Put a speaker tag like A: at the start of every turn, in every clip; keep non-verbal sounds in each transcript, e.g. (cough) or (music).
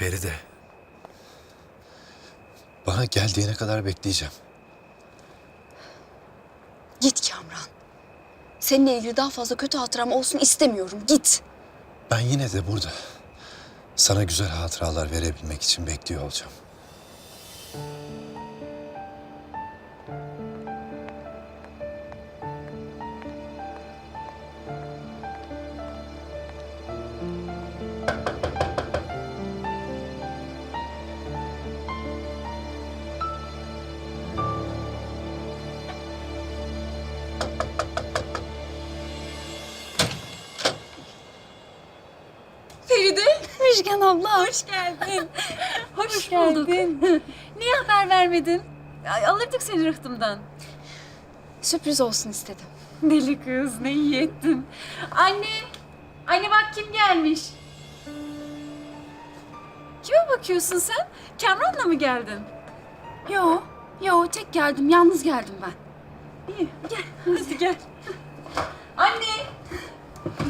A: Feride. Bana gel diyene kadar bekleyeceğim.
B: Git Kamran. Seninle ilgili daha fazla kötü hatıram olsun istemiyorum. Git.
A: Ben yine de burada. Sana güzel hatıralar verebilmek için bekliyor olacağım.
B: Müjgan abla.
C: Hoş geldin. (laughs) Hoş, geldin. (laughs) Niye haber vermedin? Ay, alırdık seni rıhtımdan.
B: Sürpriz olsun istedim.
C: Deli kız ne iyi ettin. Anne. Anne bak kim gelmiş. Kime bakıyorsun sen? Kamran'la mı geldin?
B: Yo, yo tek geldim. Yalnız geldim ben.
C: İyi gel hadi gel. Anne.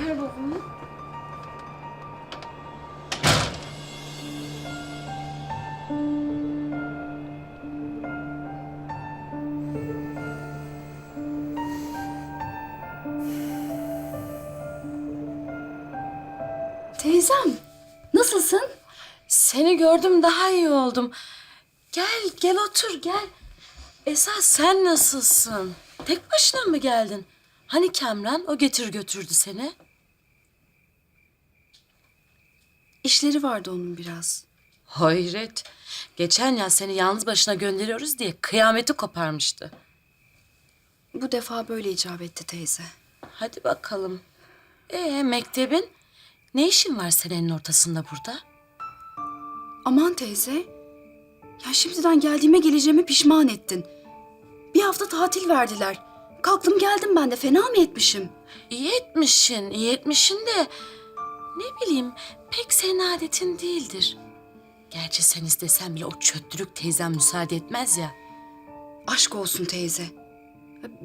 C: Ver babamı.
B: Teyzem, nasılsın?
D: Seni gördüm daha iyi oldum. Gel, gel otur gel. Esas sen nasılsın? Tek başına mı geldin? Hani Kamran o getir götürdü seni?
B: İşleri vardı onun biraz.
D: Hayret. Geçen yaz seni yalnız başına gönderiyoruz diye kıyameti koparmıştı.
B: Bu defa böyle icap etti teyze.
D: Hadi bakalım. Ee mektebin? Ne işin var senenin ortasında burada?
B: Aman teyze. Ya şimdiden geldiğime geleceğime pişman ettin. Bir hafta tatil verdiler. Kalktım geldim ben de fena mı etmişim?
D: İyi etmişsin, iyi etmişsin de ne bileyim pek senin adetin değildir. Gerçi sen istesen bile o çöttürük teyzem müsaade etmez ya.
B: Aşk olsun teyze.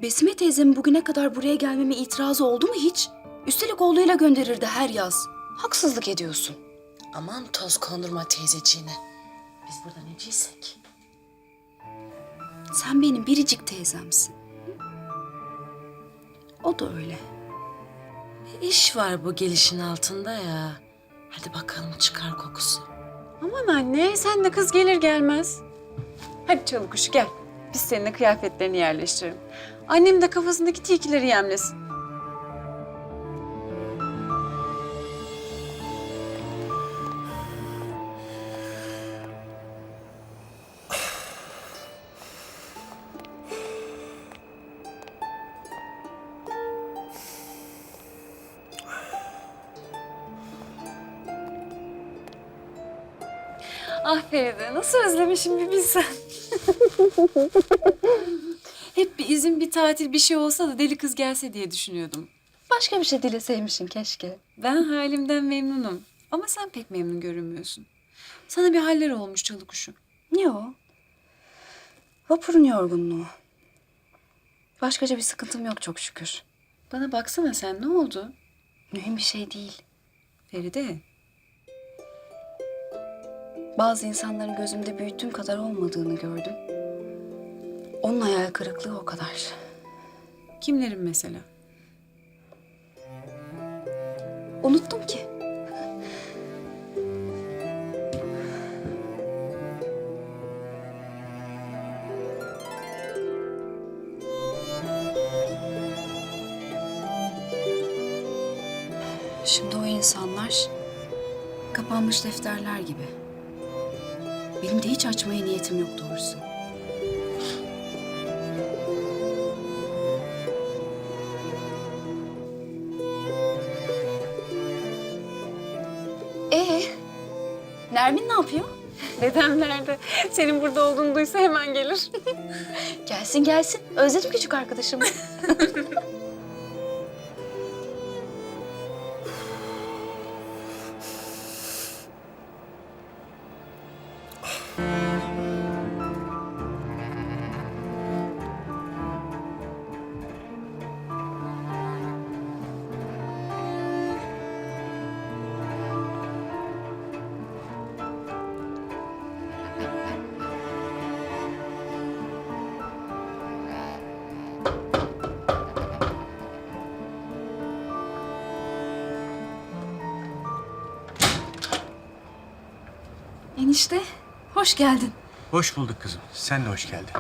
B: Besime teyzemin bugüne kadar buraya gelmeme itirazı oldu mu hiç? Üstelik oğluyla gönderirdi her yaz. Haksızlık ediyorsun.
D: Aman toz kondurma teyzeciğine. Biz burada neciysek.
B: Sen benim biricik teyzemsin. O da öyle.
D: Bir iş var bu gelişin altında ya. Hadi bakalım çıkar kokusu.
C: Aman anne sen de kız gelir gelmez. Hadi çalı kuşu gel. Biz seninle kıyafetlerini yerleştirelim. Annem de kafasındaki tilkileri yemlesin. Ah Feride nasıl özlemişim bir bilsen. (laughs) Hep bir izin, bir tatil, bir şey olsa da deli kız gelse diye düşünüyordum.
B: Başka bir şey dileseymişsin keşke.
C: Ben halimden memnunum. Ama sen pek memnun görünmüyorsun. Sana bir haller olmuş çalı kuşu.
B: Ne o? Vapurun yorgunluğu. Başkaca bir sıkıntım yok çok şükür.
C: Bana baksana sen ne oldu?
B: Mühim bir şey değil.
C: Feride.
B: Bazı insanların gözümde büyüttüğüm kadar olmadığını gördüm. Onun hayal kırıklığı o kadar.
C: Kimlerin mesela?
B: Unuttum ki. Şimdi o insanlar kapanmış defterler gibi. Benim de hiç açmaya niyetim yok doğrusu. Ee, Nermin ne yapıyor?
C: Dedem nerede? Senin burada olduğunu duysa hemen gelir.
B: Gelsin gelsin. Özledim küçük arkadaşımı. (laughs) Enişte, hoş geldin.
E: Hoş bulduk kızım. Sen de hoş geldin.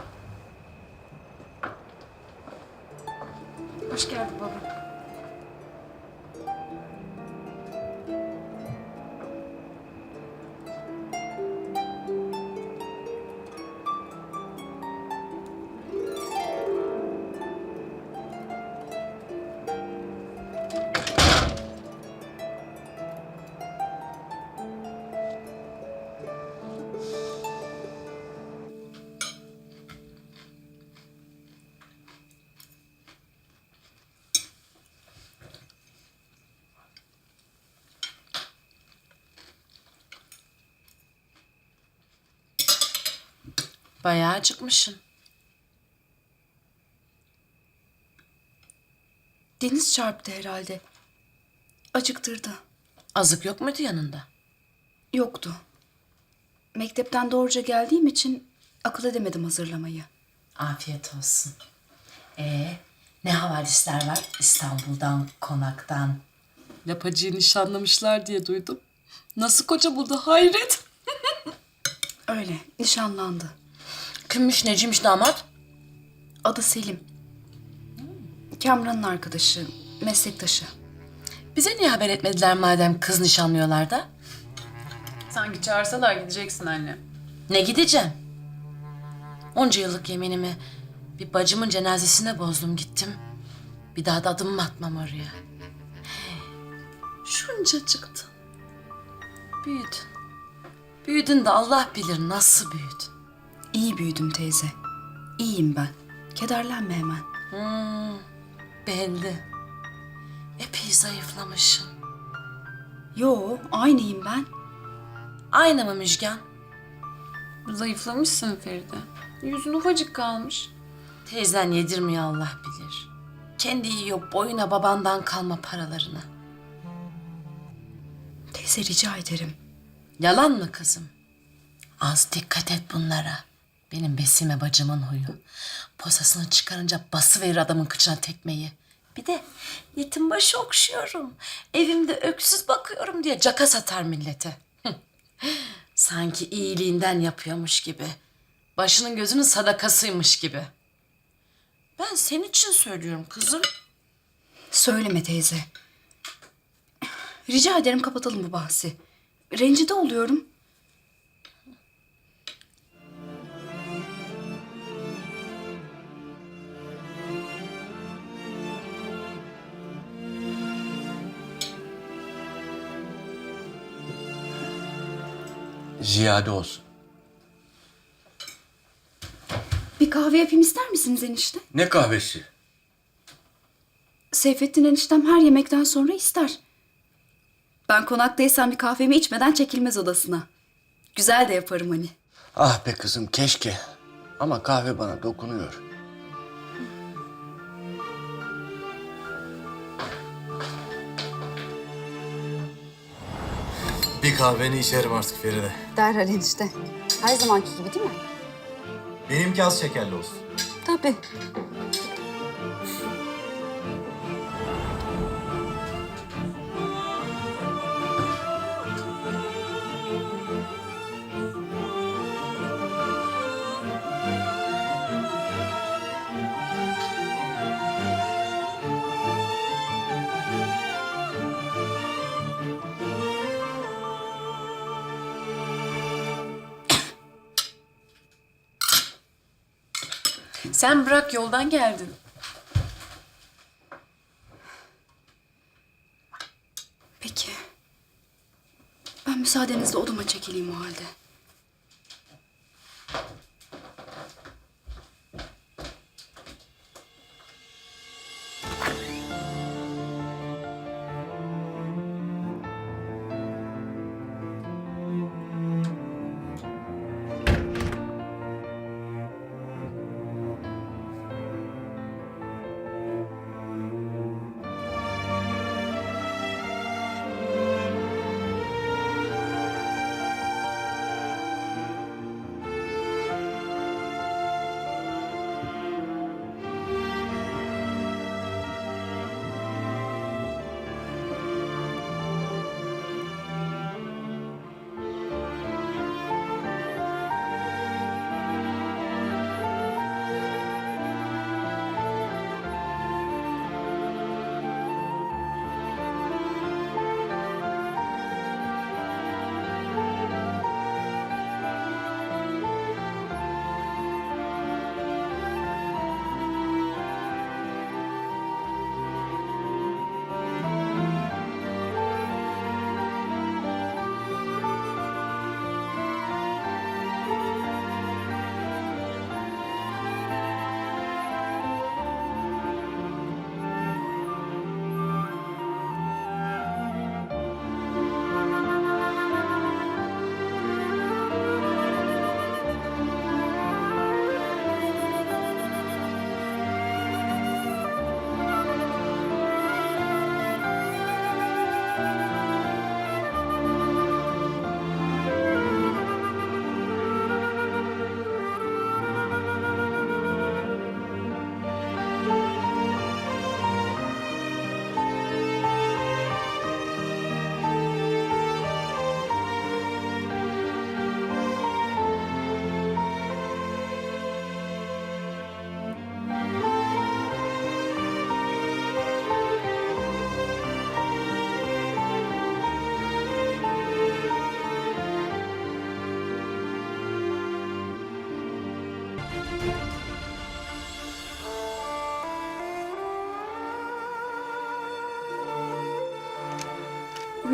D: Bayağı acıkmışsın.
B: Deniz çarptı herhalde. Acıktırdı.
D: Azık yok muydu yanında?
B: Yoktu. Mektepten doğruca geldiğim için akıl edemedim hazırlamayı.
D: Afiyet olsun. Ee, ne havalisler var İstanbul'dan, konaktan? Lapacıyı nişanlamışlar diye duydum. Nasıl koca buldu hayret.
B: Öyle, nişanlandı.
D: Kimmiş neciymiş damat?
B: Adı Selim. Kamran'ın arkadaşı, meslektaşı.
D: Bize niye haber etmediler madem kız nişanlıyorlar da?
C: Sanki çağırsalar gideceksin anne.
D: Ne gideceğim? Onca yıllık yeminimi bir bacımın cenazesine bozdum gittim. Bir daha da adımımı atmam oraya. Şunca çıktın. Büyüdün. Büyüdün de Allah bilir nasıl büyüdün.
B: İyi büyüdüm teyze. İyiyim ben. Kederlenme hemen.
D: Belli. Epey zayıflamışsın.
B: Yo, aynıyım ben.
D: Aynı mı Müjgan?
C: Zayıflamışsın Feride. Yüzün ufacık kalmış.
D: Teyzen yedirmiyor Allah bilir. Kendi yiyor boyuna babandan kalma paralarını.
B: Teyze rica ederim.
D: Yalan mı kızım? Az dikkat et bunlara. Benim Besime bacımın huyu. Posasını çıkarınca basıverir adamın kıçına tekmeyi. Bir de yetim başı okşuyorum. Evimde öksüz bakıyorum diye caka satar millete. Sanki iyiliğinden yapıyormuş gibi. Başının gözünün sadakasıymış gibi. Ben senin için söylüyorum kızım.
B: Söyleme teyze. Rica ederim kapatalım bu bahsi. Rencide oluyorum.
E: Ziyade olsun.
B: Bir kahve yapayım ister misiniz enişte?
E: Ne kahvesi?
B: Seyfettin eniştem her yemekten sonra ister. Ben konaktaysam bir kahvemi içmeden çekilmez odasına. Güzel de yaparım hani.
E: Ah be kızım keşke. Ama kahve bana dokunuyor.
F: Bir kahveni içerim artık Feride.
B: Derhal enişte. Her zamanki gibi değil mi?
F: Benimki az şekerli olsun.
B: Tabii.
C: Sen bırak yoldan geldin.
B: Peki. Ben müsaadenizle odama çekileyim o halde.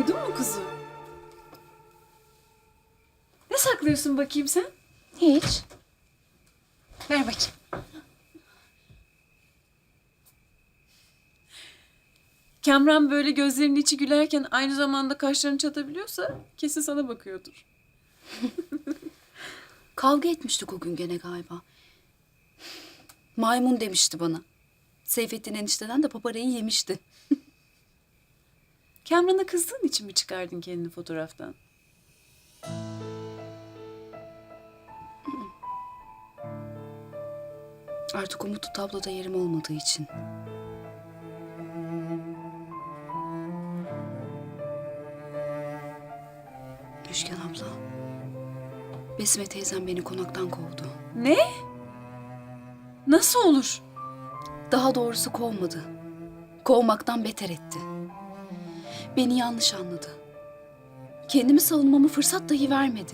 C: Uyudun mu kuzu? Ne saklıyorsun bakayım sen?
B: Hiç.
C: Ver bakayım. Kamran böyle gözlerinin içi gülerken aynı zamanda kaşlarını çatabiliyorsa kesin sana bakıyordur. (laughs)
B: Kavga etmiştik o gün gene galiba. Maymun demişti bana. Seyfettin enişteden de paparayı yemişti.
C: Kamran'a kızdığın için mi çıkardın kendini fotoğraftan? (clears throat)
B: Artık o mutlu tabloda yerim olmadığı için. Müşken abla. Besme teyzem beni konaktan kovdu.
C: Ne? Nasıl olur?
B: Daha doğrusu kovmadı. Kovmaktan beter etti. Beni yanlış anladı. Kendimi savunmamı fırsat dahi vermedi.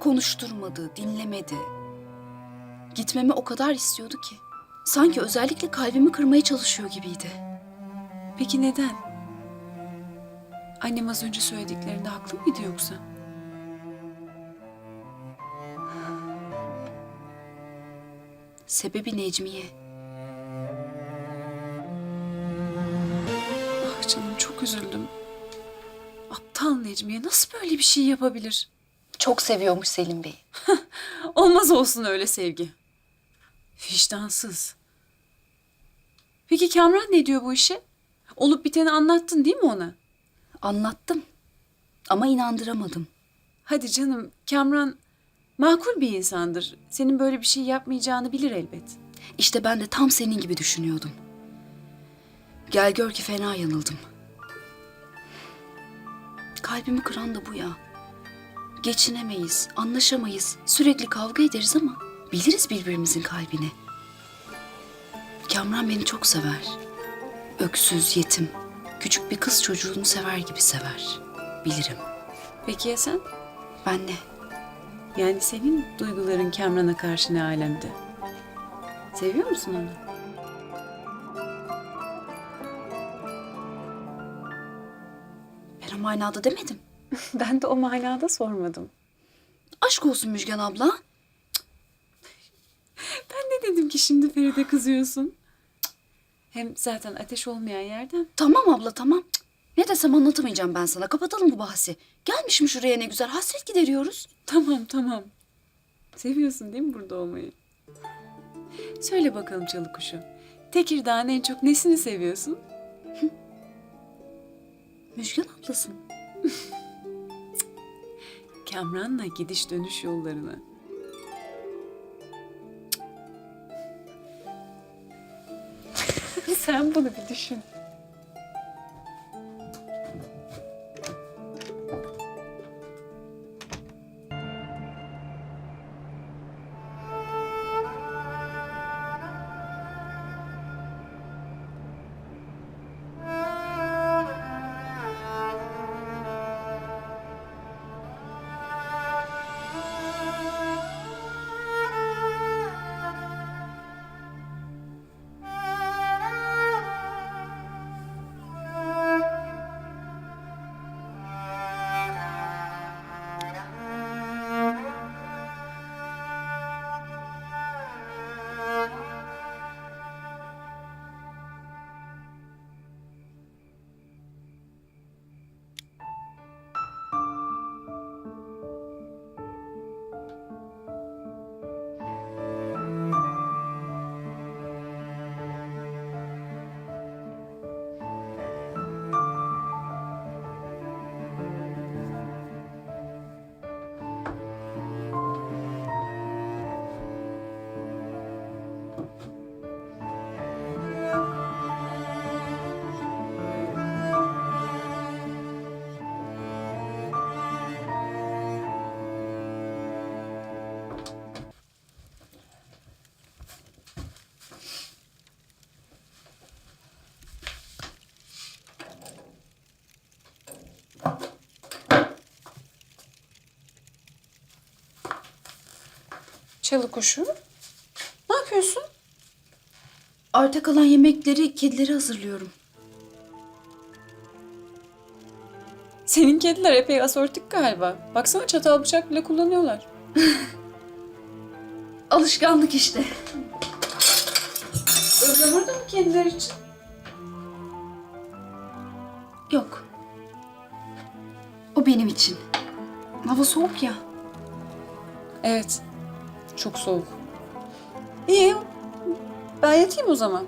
B: Konuşturmadı, dinlemedi. Gitmemi o kadar istiyordu ki. Sanki özellikle kalbimi kırmaya çalışıyor gibiydi.
C: Peki neden? Annem az önce söylediklerinde haklı mıydı yoksa?
B: Sebebi Necmiye.
C: Çok üzüldüm. Aptal Necmiye nasıl böyle bir şey yapabilir?
B: Çok seviyormuş Selim Bey. (laughs)
C: Olmaz olsun öyle sevgi. Vicdansız. Peki Kamran ne diyor bu işe? Olup biteni anlattın değil mi ona?
B: Anlattım. Ama inandıramadım.
C: Hadi canım Kamran makul bir insandır. Senin böyle bir şey yapmayacağını bilir elbet.
B: İşte ben de tam senin gibi düşünüyordum. Gel gör ki fena yanıldım. Kalbimi kıran da bu ya. Geçinemeyiz, anlaşamayız, sürekli kavga ederiz ama biliriz birbirimizin kalbini. Kamran beni çok sever. Öksüz, yetim, küçük bir kız çocuğunu sever gibi sever. Bilirim.
C: Peki ya sen?
B: Ben ne?
C: Yani senin duyguların Kamran'a karşı ne alemde? Seviyor musun onu?
B: Manada demedim. (laughs)
C: Ben de o manada sormadım.
B: Aşk olsun Müjgan abla.
C: Ben ne dedim ki şimdi Feride kızıyorsun? Hem zaten ateş olmayan yerden.
B: Tamam abla tamam. Ne desem anlatamayacağım ben sana. Kapatalım bu bahsi. Gelmişim şuraya ne güzel. Hasret gideriyoruz.
C: Tamam tamam. Seviyorsun değil mi burada olmayı? Söyle bakalım çalı kuşu. Tekirdağ'ın en çok nesini seviyorsun?
B: Müjgan ablasın. (laughs)
C: Kamran'la gidiş dönüş yollarını. Sen bunu bir düşün. Çalı kuşu. Ne yapıyorsun?
B: Arta kalan yemekleri kedilere hazırlıyorum.
C: Senin kediler epey asortik galiba. Baksana çatal bıçak bile kullanıyorlar. (laughs)
B: Alışkanlık işte.
C: Özlemurdu mu kediler için?
B: Yok. O benim için. Hava soğuk ya.
C: Evet. Çok soğuk. İyi. Ben yatayım o zaman.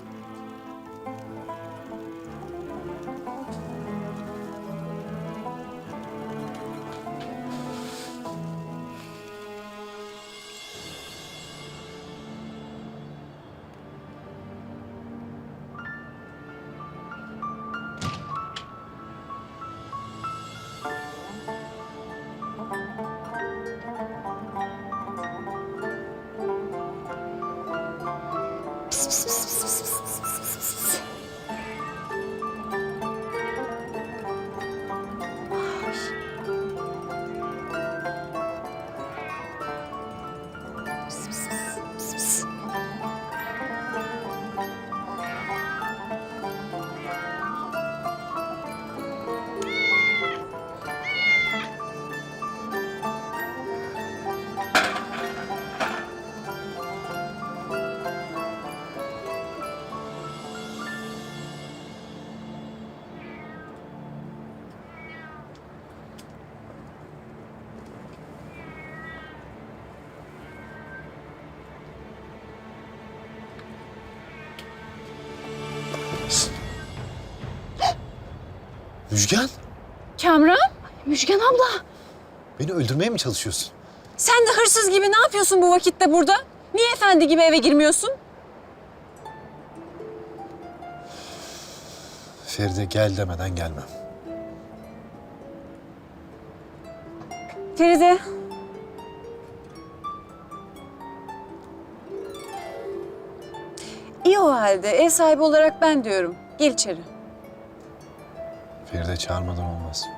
A: Müjgan,
C: Kamran,
B: Müjgan abla.
A: beni öldürmeye mi çalışıyorsun?
C: sen de hırsız gibi ne yapıyorsun bu vakitte burada? Niye efendi gibi eve girmiyorsun?
A: Feride gel demeden gelmem.
C: Feride. İyi o halde. Ev sahibi olarak ben diyorum. Gel içeri.
A: Feride çağırmadan olmaz.